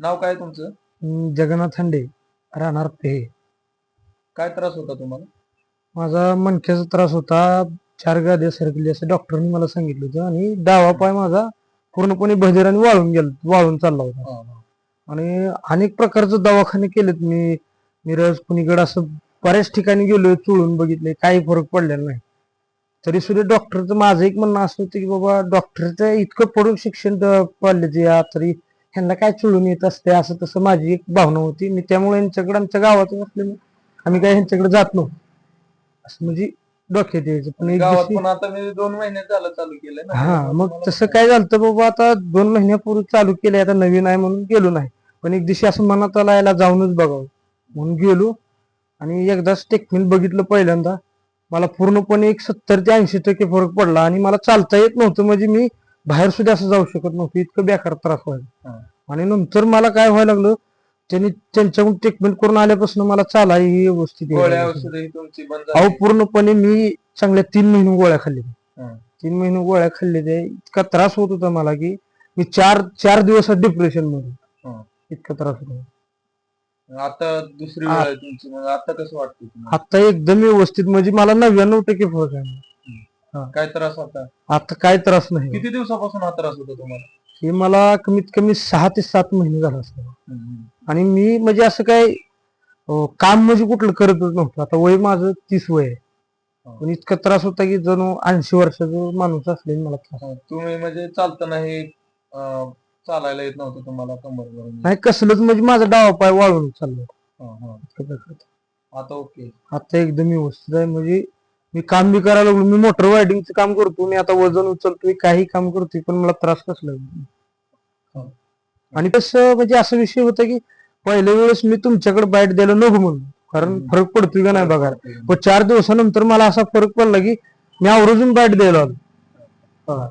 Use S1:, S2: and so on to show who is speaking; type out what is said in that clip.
S1: नाव काय तुमचं?
S2: जगन्नाथ हंडे राहणार पे
S1: काय त्रास होता तुम्हाला?
S2: माझा मणक्याचा त्रास होता चार गाद्या सरकली असं डॉक्टरनी मला सांगितलं होतं आणि डावा पाय माझा पूर्णपणे आणि वाळून गेला वाळून चालला होता. आणि अनेक प्रकारचे दवाखाने केलेत मी. मिरज कुणीकडे असं बऱ्याच ठिकाणी गेलोय चुळून बघितले काही फरक पडलेला नाही. तरी सुद्धा डॉक्टरचं माझं एक म्हणणं असं होतं की बाबा डॉक्टरचं इतकं पडून शिक्षण पडले या तरी ह्यांना काय चुळून येत असते असं तसं माझी एक भावना होती. मी त्यामुळे यांच्याकडे आमच्या गावातून असल्यामुळे आम्ही काय ह्यांच्याकडे जात नव्हतो. असं म्हणजे डोक्यात यायचं. पण एक
S1: गावात
S2: दिवशी
S1: पण आता मी दोन महिने झालं चालू केलंय ना.
S2: हा मग तसं काय झालं बाबा आता दोन महिन्यापूर्वी चालू केलंय. आता नवीन आहे म्हणून गेलो नाही. पण एक दिवशी असं मनात आला याला जाऊनच बघावं. म्हणून गेलो. आणि एकदाच टेक्निक बघितलं पहिल्यांदा. मला पूर्णपणे एक सत्तर ते ऐंशी टक्के फरक पडला आणि मला चालता येत नव्हतं. म्हणजे मी बाहेर सुद्धा असं जाऊ शकत नव्हतं. इतकं बेकार त्रास व्हायला. आणि नंतर मला काय व्हायला लागलं त्यांनी त्यांच्याकडून ट्रीटमेंट करून आल्यापासून मला चालाय ही व्यवस्थित अहो पूर्णपणे मी चांगल्या तीन महिने गोळ्या खाल्ल्या.
S1: हं.
S2: तीन महिने गोळ्या खाल्ले ते इतका त्रास होत होता मला की मी चार चार दिवस
S1: डिप्रेशनमध्ये.
S2: इतका त्रास होता
S1: आता दुसरी आता कसं वाटतं
S2: आता एकदम व्यवस्थित. म्हणजे मला नव्याण्णव टक्के फरक आहे.
S1: काय त्रास होता?
S2: आता काय त्रास नाही.
S1: किती दिवसापासून हा त्रास होता तुम्हाला?
S2: हे मला कमीत कमी सहा ते सात महिने झाला असतं. आणि मी म्हणजे असं काय अं, काम म्हणजे कुठलं करतच नव्हतं. आता वय माझं तीस वय आहे.
S1: हं.
S2: पण इतका त्रास होता की जणू ऐंशी वर्षाचा माणूस असले मला त्रास
S1: हा, तुम्ही म्हणजे चालताना हे अं, चालायला येत नव्हतं तुम्हाला कंबर
S2: नाही कसलंच म्हणजे माझा डावा पाय वाळून चाललो.
S1: हा, हा. आता ओके.
S2: आता एकदम व्यवस्थित आहे. म्हणजे मी काम बी करायला लागलो. मी मोटर वायडिंगचं काम करतो. मी आता वजन उचलतोय काही काम करतोय पण मला त्रास कसला
S1: हो.
S2: आणि तसं म्हणजे असा विषय होता की पहिल्या वेळेस मी तुमच्याकडे बाईट द्यायला नको म्हणून. कारण
S1: हम्म.
S2: फरक पडतोय का नाही बघा. पण चार दिवसानंतर मला असा फरक पडला की मी आवर्जून बाईट द्यायला आलो. हा.